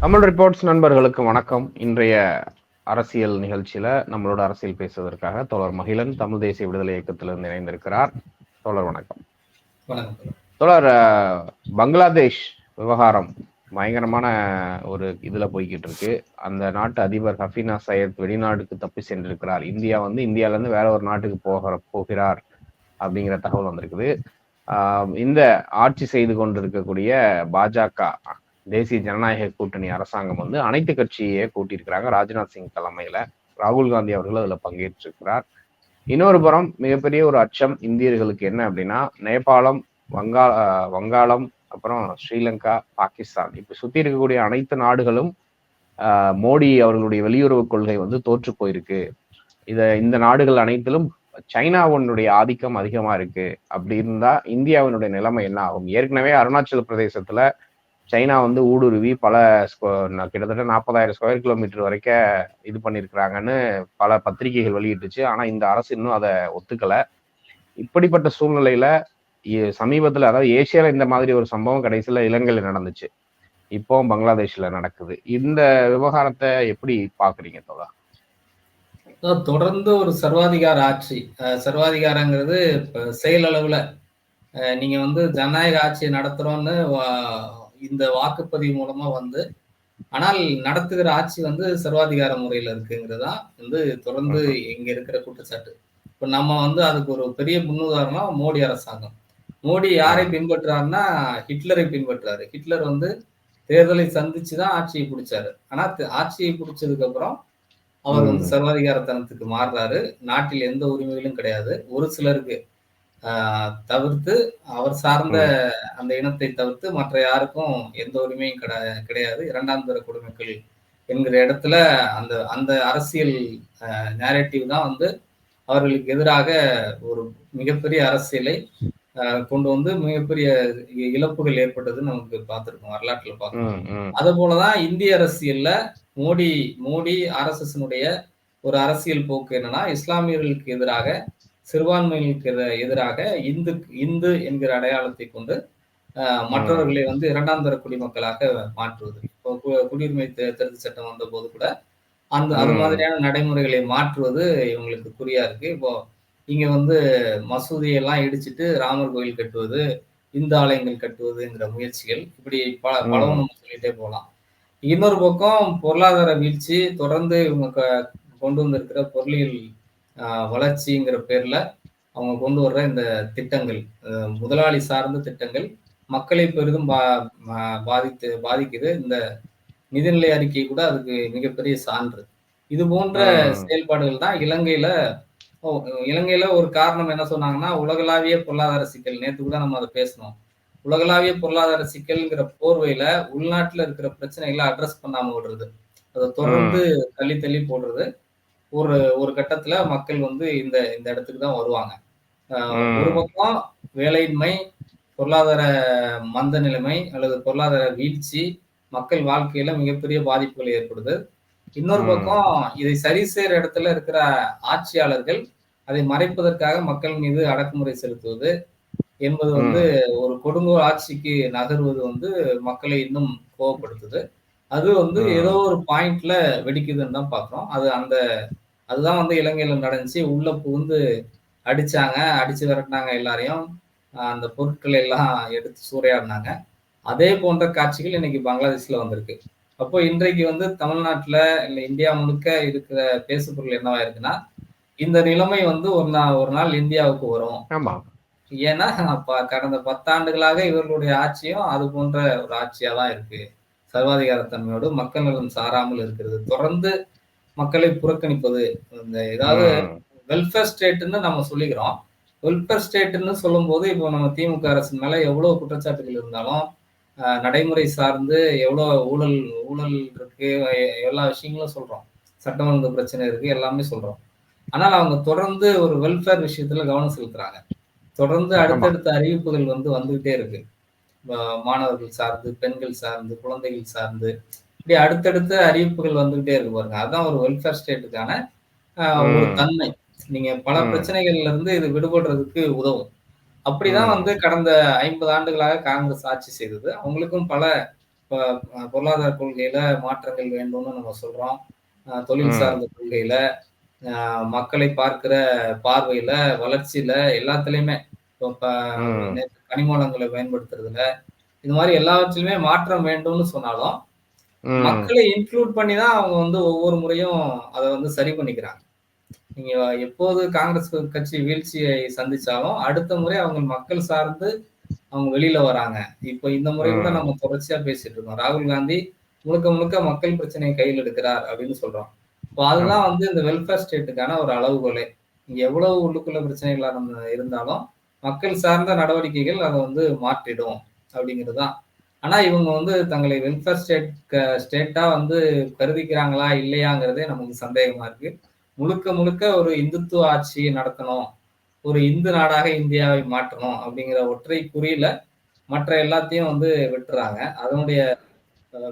Tamil reports நண்பர்களுக்கு வணக்கம். இன்றைய அரசியல் நிகழ்ச்சியில நம்மளோட அரசியல் பேசுவதற்காக தோழர் மகிழன் தமிழ் தேசிய விடுதலை இயக்கத்திலிருந்து இணைந்திருக்கிறார். தோழர் வணக்கம். வணக்கம். தோழர் பங்களாதேஷ் விவகாரம் பயங்கரமான ஒரு இதுல போய்கிட்டு இருக்கு. அந்த நாட்டு அதிபர் ஹஃபீனா சையத் வெளிநாட்டுக்கு தப்பி சென்றிருக்கிறார். இந்தியா வந்து இந்தியால இருந்து வேற ஒரு நாட்டுக்கு போகிற போகிறார் அப்படிங்கிற தகவல் வந்திருக்குது. இந்த ஆட்சி செய்து கொண்டிருக்கக்கூடிய பாஜக தேசிய ஜனநாயக கூட்டணி அரசாங்கம் வந்து அனைத்து கட்சியே கூட்டியிருக்கிறாங்க. ராஜ்நாத் சிங் தலைமையில ராகுல் காந்தி அவர்கள் அதுல பங்கேற்றிருக்கிறார். இன்னொரு புறம் மிகப்பெரிய ஒரு அச்சம் இந்தியர்களுக்கு என்ன அப்படின்னா நேபாளம் வங்கா வங்காளம் அப்புறம் ஸ்ரீலங்கா பாகிஸ்தான். இப்ப சுத்தி இருக்கக்கூடிய அனைத்து நாடுகளும் மோடி அவர்களுடைய வெளியுறவு கொள்கை வந்து தோற்று போயிருக்கு. இத இந்த நாடுகள் அனைத்திலும் சைனாவினுடைய ஆதிக்கம் அதிகமா இருக்கு. அப்படி இருந்தா இந்தியாவினுடைய நிலைமை என்ன ஆகும்? ஏற்கனவே அருணாச்சல பிரதேசத்துல சைனா வந்து ஊடுருவி பல கிட்டத்தட்ட நாற்பதாயிரம் ஸ்கொயர் கிலோமீட்டர் வரைக்கும் இது பண்ணியிருக்கிறாங்கன்னு பல பத்திரிகைகள் வெளியிட்டுச்சு. ஆனா இந்த அரசு இன்னும் அதை ஒத்துக்கல. இப்படிப்பட்ட சூழ்நிலையில சமீபத்தில் சமீபத்துல அதாவது ஏசியால இந்த மாதிரி ஒரு சம்பவம் கடைசியில இலங்கையில நடந்துச்சு. இப்போ பங்களாதேஷ்ல நடக்குது. இந்த விவகாரத்தை எப்படி பாக்குறீங்க தோழா? தொடர்ந்து ஒரு சர்வாதிகார ஆட்சி. சர்வாதிகாரங்கிறது இப்ப செயலளவுல அஹ் நீங்க வந்து ஜனநாயக ஆட்சியை நடத்துறோம்னு வா- இந்த வாக்குப்பதிவு மூலமா வந்து ஆனால் நடத்துகிற ஆட்சி வந்து சர்வாதிகார முறையில இருக்குங்கிறது தான் வந்து தொடர்ந்து இங்க இருக்கிற குற்றச்சாட்டு. இப்ப நம்ம வந்து அதுக்கு ஒரு பெரிய முன்னுதாரணம் மோடி அரசாங்கம். மோடி யாரை பின்பற்றாருன்னா ஹிட்லரை பின்பற்றாரு. ஹிட்லர் வந்து தேர்தலை சந்திச்சு தான் ஆட்சியை பிடிச்சாரு. ஆனா த- ஆட்சியை பிடிச்சதுக்கு அப்புறம் அவர் வந்து. சர்வாதிகாரத்தனத்துக்கு மாறுறாரு. நாட்டில் எந்த உரிமைகளும் கிடையாது. ஒரு சிலருக்கு தவிர்த்து அவர் சார்ந்த அந்த இனத்தை தவிர்த்து மற்ற யாருக்கும் எந்த உரிமையும் கிடை- கிடையாது. இரண்டாம் தர குடிமக்கள் என்கிற இடத்துல அந்த அந்த அரசியல் நேரட்டிவ் தான் வந்து அவர்களுக்கு எதிராக ஒரு மிகப்பெரிய அரசியலை கொண்டு வந்து மிகப்பெரிய இழப்புகள் ஏற்பட்டது நமக்கு பார்த்திருக்கோம் வரலாற்றுல பார்க்கணும் அது போலதான் இந்திய அரசியல்ல மோடி மோடி ஆர்எஸ்எஸ்னுடைய ஒரு அரசியல் போக்கு என்னன்னா இஸ்லாமியர்களுக்கு எதிராக சிறுபான்மையினருக்கு எதிர- எதிராக இந்து இந்து என்கிற அடையாளத்தை கொண்டு ஆஹ், மற்றவர்களை வந்து இரண்டாம் தர குடிமக்களாக மாற்றுவது. இப்போ குடியுரிமை திருத்த சட்டம் வந்த போது கூட அந்த அது. மாதிரியான நடைமுறைகளை மாற்றுவது இவங்களுக்கு குறியா இருக்கு. இப்போ இங்க வந்து மசூதியெல்லாம் இடிச்சிட்டு ராமர் கோயில் கட்டுவது இந்து ஆலயங்கள் கட்டுவதுங்கிற முயற்சிகள் இப்படி பல. பலவும் நம்ம சொல்லிட்டே போகலாம் இன்னொரு பக்கம் பொருளாதார வீழ்ச்சி தொடர்ந்து இவங்க க- கொண்டு வந்திருக்கிற பொருளியல் வளர்ச்சிங்கிற பேர்ல அவங்க கொண்டு வர்ற இந்த திட்டங்கள் முதலாளி சார்ந்த திட்டங்கள் மக்களை பெரிதும் பா பாதித்து பாதிக்குது இந்த நிதிநிலை அறிக்கை கூட அதுக்கு மிகப்பெரிய சான்று இது போன்ற. செயல்பாடுகள் தான் இலங்கையில இலங்கையில ஒரு காரணம் என்ன சொன்னாங்கன்னா உலகளாவிய பொருளாதார சிக்கல். நேத்து கூட நம்ம அதை பேசணும் உலகளாவிய பொருளாதார சிக்கல்ங்கிற போர்வையில உள்நாட்டுல இருக்கிற பிரச்சனைகளை அட்ரஸ் பண்ணாம விடுறது. அதை தொடர்ந்து தள்ளி தள்ளி போடுறது. ஒரு ஒரு கட்டத்துல மக்கள் வந்து இந்த இந்த இடத்துக்கு தான் வருவாங்க. ஒரு பக்கம் வேலையின்மை பொருளாதார மந்த நிலைமை அல்லது பொருளாதார வீழ்ச்சி மக்கள் வாழ்க்கையில மிகப்பெரிய பாதிப்புகள் ஏற்படுது. இன்னொரு. பக்கம் இதை சரி செய்யற இடத்துல இருக்கிற ஆட்சியாளர்கள் அதை மறைப்பதற்காக மக்கள் மீது அடக்குமுறை செலுத்துவது என்பது வந்து ஒரு கொடுங்கோல் ஆட்சிக்கு நகர்வது வந்து மக்களை இன்னும் கோவப்படுத்துது. அது வந்து. ஏதோ ஒரு பாயிண்ட்ல வெடிக்குதுன்னு தான் பாக்குறோம். அது அந்த அதுதான் வந்து இலங்கையில நடந்துச்சு. உள்ள புகுந்து அடிச்சாங்க. அடிச்சு விரட்டினாங்க எல்லாரையும். அந்த பொருட்களை எல்லாம் எடுத்து சூறையாடினாங்க. அதே போன்ற காட்சிகள் இன்னைக்கு பங்களாதேஷ்ல வந்திருக்கு. அப்போ இன்றைக்கு வந்து தமிழ்நாட்டுல இல்ல இந்தியா முழுக்க இருக்கிற பேசுபொருள் என்னவா இருக்குன்னா இந்த நிலைமை வந்து ஒரு நாள் ஒரு நாள் இந்தியாவுக்கு வரும். ஆமா. ஏன்னா கடந்த பத்தாண்டுகளாக இவர்களுடைய ஆட்சியும் அது போன்ற ஒரு ஆட்சியா தான் இருக்கு. சர்வாதிகாரத்தன்மையோடு மக்கள் நலன் சாராமல் இருக்கிறது. தொடர்ந்து மக்களை புறக்கணிப்பது இந்த ஏதாவது. வெல்ஃபேர் ஸ்டேட்னு நம்ம சொல்லிக்கிறோம். வெல்ஃபேர் ஸ்டேட்னு சொல்லும்போது இப்போ நம்ம திமுக அரசின் மேல எவ்வளவு குற்றச்சாட்டுகள் இருந்தாலும் நடைமுறை சார்ந்து எவ்வளவு ஊழல் ஊழல் இருக்கு எல்லா விஷயங்களும் சொல்றோம். சட்டம் ஒழுங்கு பிரச்சனை இருக்கு எல்லாமே சொல்றோம். ஆனால் அவங்க தொடர்ந்து ஒரு வெல்ஃபேர் விஷயத்துல கவனம் செலுத்துறாங்க. தொடர்ந்து அடுத்தடுத்த அறிவிப்புகள் வந்து வந்துகிட்டே இருக்கு. மாணவர்கள் சார்ந்து பெண்கள் சார்ந்து குழந்தைகள் சார்ந்து இப்படி அடுத்தடுத்த அறிவிப்புகள் வந்துகிட்டே இருக்கு பாருங்க. அதுதான் ஒரு வெல்ஃபேர் ஸ்டேட்டுக்கான ஒரு. தன்மை. நீங்க பல. பிரச்சனைகள்ல இருந்து இது விடுபடுறதுக்கு உதவும். அப்படிதான். வந்து கடந்த ஐம்பது ஆண்டுகளாக காங்கிரஸ் ஆட்சி செய்தது அவங்களுக்கும் பல பொருளாதார கொள்கையில மாற்றங்கள் வேண்டும்னு நம்ம சொல்றோம் தொழில். சார்ந்த கொள்கையில மக்களை பார்க்கிற பார்வையில வளர்ச்சியில எல்லாத்துலயுமே இப்போ ப- ம். நேத்து கனிம வளங்களை பயன்படுத்துறதுல இது மாதிரி எல்லாவற்றிலுமே மாற்றம் வேண்டும்னு சொன்னாலும். மக்களை இன்க்ளூட் பண்ணி தான் அவங்க வந்து ஒவ்வொரு முறையும் அதை வந்து சரி பண்ணிக்கிறாங்க நீங்க எப்போது காங்கிரஸ் கட்சி வீழ்ச்சியை சந்திச்சாலும் அடுத்த முறை அவங்க மக்கள் சார்ந்து அவங்க வெளியில வராங்க. இப்போ இந்த முறை கூட. நம்ம தொடர்ச்சியா பேசிட்டு இருக்கோம். ராகுல் காந்தி முழுக்க முழுக்க மக்கள் பிரச்சனையை கையில் எடுக்கிறார் அப்படின்னு சொல்றோம். இப்போ அதுதான் வந்து இந்த வெல்ஃபேர் ஸ்டேட்டுக்கான ஒரு அளவுகோலே. இங்க எவ்வளவு உள்ளுக்குள்ள பிரச்சனைகளா நம்ம இருந்தாலும் மக்கள் சார்ந்த நடவடிக்கைகள் அதை வந்து மாற்றிடும் அப்படிங்கிறது தான் ஆனா இவங்க வந்து தங்களை வெல்ஃபேர் ஸ்டேட் ஸ்டேட்டா வந்து கருதிக்கிறாங்களா இல்லையாங்கிறதே நமக்கு சந்தேகமா இருக்கு. முழுக்க முழுக்க ஒரு இந்துத்துவ ஆட்சியை நடத்தணும். ஒரு இந்து நாடாக இந்தியாவை மாற்றணும் அப்படிங்கிற ஒற்றை குறியில மற்ற எல்லாத்தையும் வந்து விட்டுறாங்க. அதனுடைய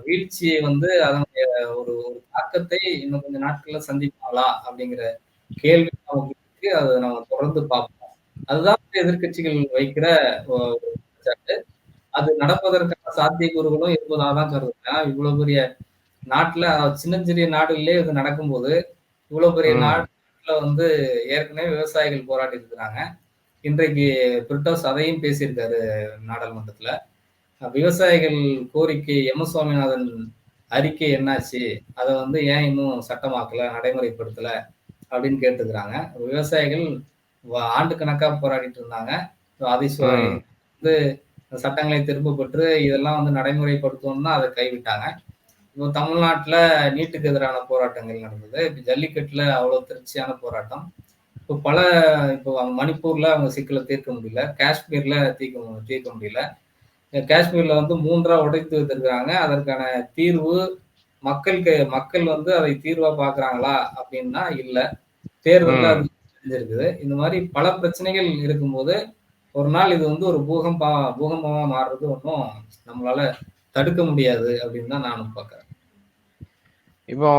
வீழ்ச்சியை வந்து அதனுடைய ஒரு ஒரு தாக்கத்தை இன்னும் கொஞ்சம் நாட்கள்ல சந்திப்பாங்களா அப்படிங்கிற கேள்வி நமக்கு இருக்கு. அதை நம்ம தொடர்ந்து பார்ப்போம். அதுதான் எதிர்கட்சிகள் எதிர்க்கட்சிகள் வைக்கிற ஒரு அது நடப்பதற்கான சாத்தியக்கூறுகளும் இருப்பதாக தான் கருதுறேன் இவ்வளவு பெரிய நாட்டுல அதாவது சின்னஞ்சிறிய நாடுகளிலே இது நடக்கும்போது இவ்வளவு பெரிய. நாட்டுல வந்து ஏற்கனவே விவசாயிகள் போராடி இருக்கிறாங்க. இன்றைக்கு பிரிட்டோஸ் அதையும் பேசியிருக்காரு நாடாளுமன்றத்துல. விவசாயிகள் கோரிக்கை எம். எஸ். சுவாமிநாதன் அறிக்கை என்னாச்சு? அதை வந்து ஏன் இன்னும் சட்டமாக்கல நடைமுறைப்படுத்தல அப்படின்னு கேட்டுக்கிறாங்க. விவசாயிகள் ஆண்டு கணக்கா போராடிட்டு இருந்தாங்க. அதை. வந்து சட்டங்களை திரும்ப பெற்று இதெல்லாம் வந்து நடைமுறைப்படுத்தணும்னா அதை கைவிட்டாங்க. இப்போ தமிழ்நாட்டுல நீட்டுக்கு எதிரான போராட்டங்கள் நடந்தது. இப்போ ஜல்லிக்கட்டுல அவ்வளவு திருப்தியான போராட்டம். இப்போ பல இப்போ மணிப்பூர்ல அவங்க சிக்கலை தீர்க்க முடியல. காஷ்மீர்ல தீர்க்க தீர்க்க முடியல. காஷ்மீர்ல வந்து மூன்றா உடைத்து வைத்திருக்கிறாங்க. அதற்கான தீர்வு மக்களுக்கு மக்கள் வந்து அதை தீர்வா பாக்குறாங்களா அப்படின்னா இல்ல. தேர்தல்ல அது தெரிஞ்சிருக்குது. இந்த மாதிரி பல பிரச்சனைகள் இருக்கும்போது ஒரு நாள் இது வந்து ஒரு பூகம்பா பூகம்பமா மாறுறது ஒன்றும் நம்மளால தடுக்க முடியாது அப்படின்னு தான் நானும் பார்க்கறேன் இப்போ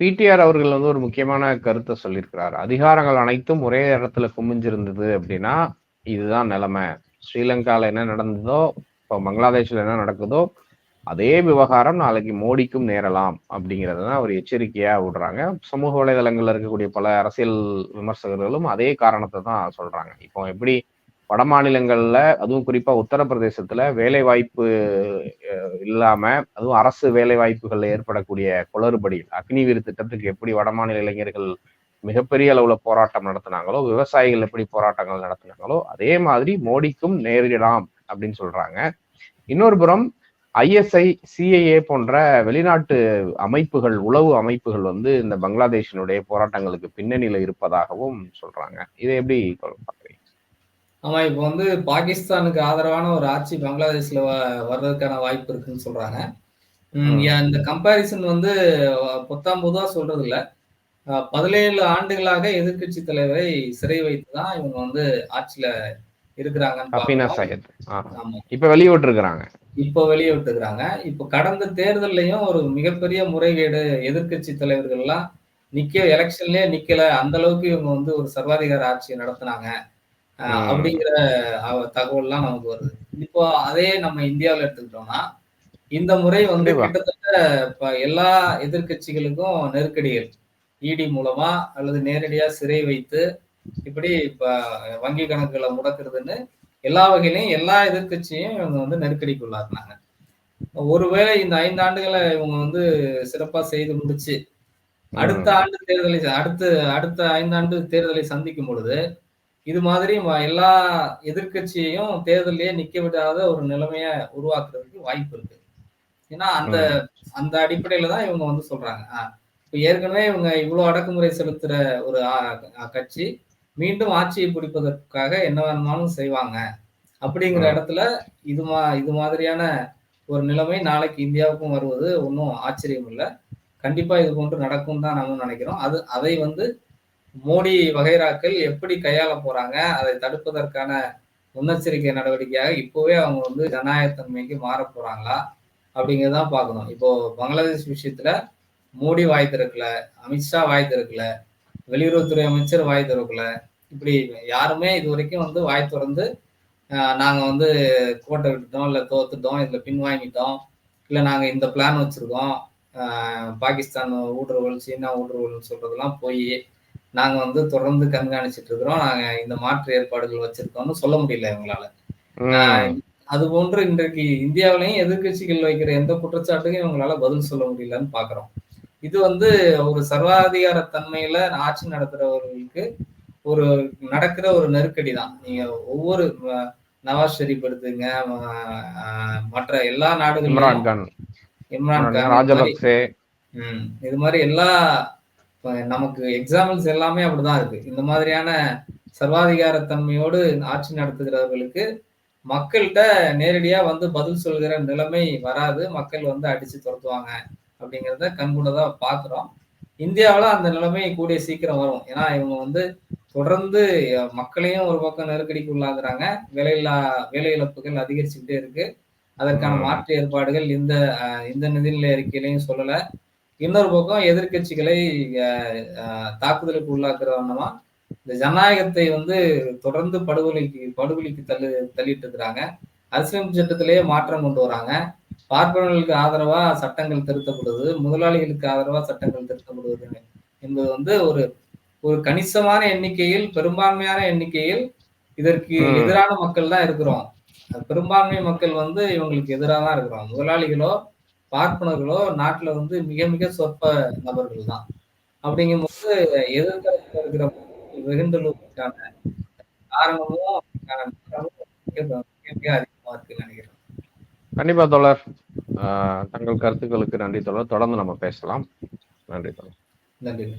பிடிஆர் அவர்கள் வந்து ஒரு முக்கியமான கருத்தை சொல்லியிருக்கிறார். அதிகாரங்கள் அனைத்தும் ஒரே இடத்துல குமிஞ்சிருந்தது அப்படின்னா இதுதான் நிலைமை. ஸ்ரீலங்கால என்ன நடந்ததோ இப்போ பங்களாதேஷ்ல என்ன நடக்குதோ அதே விவகாரம் நாளைக்கு மோடிக்கும் நேரலாம் அப்படிங்கிறது தான் ஒரு எச்சரிக்கையா விடுறாங்க. சமூக வலைதளங்கள்ல இருக்கக்கூடிய பல அரசியல் விமர்சகர்களும் அதே காரணத்தை தான் சொல்றாங்க. இப்போ எப்படி வட மாநிலங்களில் அதுவும் குறிப்பாக உத்தரப்பிரதேசத்தில் வேலைவாய்ப்பு இல்லாமல் அதுவும் அரசு வேலைவாய்ப்புகளில் ஏற்படக்கூடிய குளறுபடி அக்னிவீர் திட்டத்துக்கு எப்படி வடமாநில இளைஞர்கள் மிகப்பெரிய அளவில் போராட்டம் நடத்தினாங்களோ விவசாயிகள் எப்படி போராட்டங்கள் நடத்தினாங்களோ அதே மாதிரி மோடிக்கும் நேரிடலாம் அப்படின்னு சொல்றாங்க. இன்னொரு புறம் ஐஎஸ்ஐ சிஐஏ போன்ற வெளிநாட்டு அமைப்புகள் உளவு அமைப்புகள் வந்து இந்த பங்களாதேஷினுடைய போராட்டங்களுக்கு பின்னணியில இருப்பதாகவும் சொல்றாங்க. இதை எப்படி பார்க்குறீங்க? ஆமா இப்போ வந்து பாகிஸ்தானுக்கு ஆதரவான ஒரு ஆட்சி பங்களாதேஷ்ல வர்றதுக்கான வாய்ப்பு இருக்குன்னு சொல்றாங்க. இந்த கம்பாரிசன் வந்து பொத்தாம் பொதுவா சொல்றது இல்ல. பதினேழு ஆண்டுகளாக எதிர்க்கட்சி தலைவரை சிறை வைத்து தான் இவங்க வந்து ஆட்சியில. ஆமா. இப்ப வெளியே விட்டுருக்காங்க இப்போ வெளியே விட்டுக்கிறாங்க இப்போ கடந்த தேர்தல்லையும் ஒரு மிகப்பெரிய முறைகேடு எதிர்க்கட்சி தலைவர்கள் எல்லாம் நிக்க எலெக்ஷன்லயே நிக்கல. அந்த அளவுக்கு இவங்க வந்து ஒரு சர்வாதிகார ஆட்சியை நடத்துனாங்க. அப்படிங்கிற தகவல்லாம் நமக்கு வருது. இப்போ அதே நம்ம இந்தியாவில் எடுத்துக்கிட்டோம்னா இந்த முறை வந்து. கிட்டத்தட்ட இப்ப எல்லா எதிர்க்கட்சிகளுக்கும் நெருக்கடிகள். இடி மூலமா அல்லது நேரடியா சிறை வைத்து இப்படி இப்ப வங்கி கணக்குகளை முடக்குறதுன்னு எல்லா வகையிலையும் எல்லா எதிர்க்கட்சியும் இவங்க வந்து நெருக்கடிக்குள்ளாக்குனாங்க. ஒருவேளை இந்த ஐந்து ஆண்டுகளை இவங்க வந்து சிறப்பா செய்து முடிச்சு அடுத்த ஆண்டு தேர்தலை அடுத்து அடுத்த ஐந்தாண்டு தேர்தலை சந்திக்கும் பொழுது இது மாதிரி எல்லா எதிர்க்கட்சியையும் தேர்தலையே நிக்க விடாத ஒரு நிலைமைய உருவாக்குறதுக்கு வாய்ப்பு இருக்கு. ஏன்னா அந்த அந்த அடிப்படையில தான் இவங்க வந்து சொல்றாங்க. இப்ப ஏற்கனவே இவங்க இவ்வளவு அடக்குமுறை செலுத்துற ஒரு கட்சி மீண்டும் ஆட்சியை பிடிப்பதற்காக என்ன வேணுமானும் செய்வாங்க. அப்படிங்கிற. இடத்துல இது மா இது மாதிரியான ஒரு நிலைமை நாளைக்கு இந்தியாவுக்கும் வருவது ஒன்றும் ஆச்சரியம் இல்லை கண்டிப்பா இது போன்று நடக்கும் தான் நம்ம நினைக்கிறோம். அது அதை வந்து மோடி வகைராக்கள் எப்படி கையாள போறாங்க அதை தடுப்பதற்கான முன்னெச்சரிக்கை நடவடிக்கையாக இப்போவே அவங்க வந்து ஜனநாயகத்தன்மைக்கு மாற போறாங்களா அப்படிங்கிறதான் பார்க்கணும். இப்போ பங்களாதேஷ் விஷயத்துல மோடி வாய் திறக்கல அமித்ஷா வாய் திறக்கல வெளியுறவுத்துறை அமைச்சர் வாய் திறக்கல. இப்படி யாருமே இது வரைக்கும் வந்து வாய் திறந்து நாங்கள் நாங்க வந்து கோட்டை விட்டுட்டோம் இல்ல தோத்துட்டோம் இதுல பின்வாங்கிட்டோம் இல்ல நாங்க இந்த பிளான் வச்சிருக்கோம் பாகிஸ்தான் ஊடுருவல் சீனா ஊடுருவல் சொல்றதெல்லாம் போய் நாங்க வந்து தொடர்ந்து கண்காணிச்சிட்டு இருக்கிறோம் நாங்க இந்த மாற்று ஏற்பாடுகள் வச்சிருக்கோம்னு சொல்ல முடியல இவங்களால. அது போன்று இன்றைக்கு இந்தியாவிலையும் எதிர்க்கட்சிகள் வைக்கிற எந்த குற்றச்சாட்டுக்கும் இவங்களால பதில் சொல்ல முடியலன்னு பாக்குறோம். இது வந்து ஒரு சர்வாதிகார தன்மையில ஆட்சி நடத்துறவர்களுக்கு ஒரு நடக்கிற ஒரு நெருக்கடி தான். நீங்க ஒவ்வொரு நவாஸ் ஷெரீப் எடுத்துங்க மற்ற எல்லா கான் இம்ரான் கான். இது மாதிரி எல்லா இப்ப நமக்கு எக்ஸாம்பிள்ஸ் எல்லாமே அப்படிதான் இருக்கு. இந்த மாதிரியான சர்வாதிகார தன்மையோடு ஆட்சி நடத்துகிறவர்களுக்கு மக்கள்கிட்ட நேரடியா வந்து பதில் சொல்கிற நிலைமை வராது. மக்கள் வந்து அடிச்சு துரத்துவாங்க அப்படிங்கிறத கண்கூட தான் பாக்குறோம். இந்தியாவுல அந்த நிலைமை கூடிய சீக்கிரம் வரும். ஏன்னா இவங்க வந்து தொடர்ந்து மக்களையும் ஒரு பக்கம் நெருக்கடிக்கு உள்ளாகுறாங்க வேலையில்லா வேலை இழப்புகள் அதிகரிச்சுக்கிட்டே இருக்கு. அதற்கான. மாற்று ஏற்பாடுகள் இந்த இந்த நிதிநிலை அறிக்கையிலையும் சொல்லல. இன்னொரு பக்கம் அஹ், தாக்குதலுக்கு உள்ளாக்குற வண்ணமா இந்த ஜனநாயகத்தை வந்து தொடர்ந்து படுகொலைக்கு படுகொலைக்கு தள்ளு தள்ளிட்டு இருக்கிறாங்க. அரசியலமைப்பு சட்டத்திலேயே மாற்றம் கொண்டு வராங்க. பார்ப்பனர்களுக்கு ஆதரவா சட்டங்கள் திருத்தப்படுது முதலாளிகளுக்கு ஆதரவா சட்டங்கள் திருத்தப்படுவது என்பது வந்து ஒரு ஒரு கணிசமான எண்ணிக்கையில் பெரும்பான்மையான எண்ணிக்கையில் இதற்கு. எதிரான மக்கள் தான் இருக்கிறோம். பெரும்பான்மை மக்கள் வந்து இவங்களுக்கு எதிராக தான் இருக்கிறோம். முதலாளிகளோ பார்ப்பனர்களோ நாட்டுல வந்து மிக மிக சொற்ப நபர்கள் தான் இருக்கிற வெகுண்டலுக்கான காரணமும் அதுக்கான நேரமும் மிக மிக அதிகமா இருக்குன்னு நினைக்கிறேன். கண்டிப்பா தோழர். ஆஹ் தங்கள் கருத்துக்களுக்கு நன்றி தோழர். தொடர்ந்து நம்ம பேசலாம். நன்றி தோழர். நன்றி.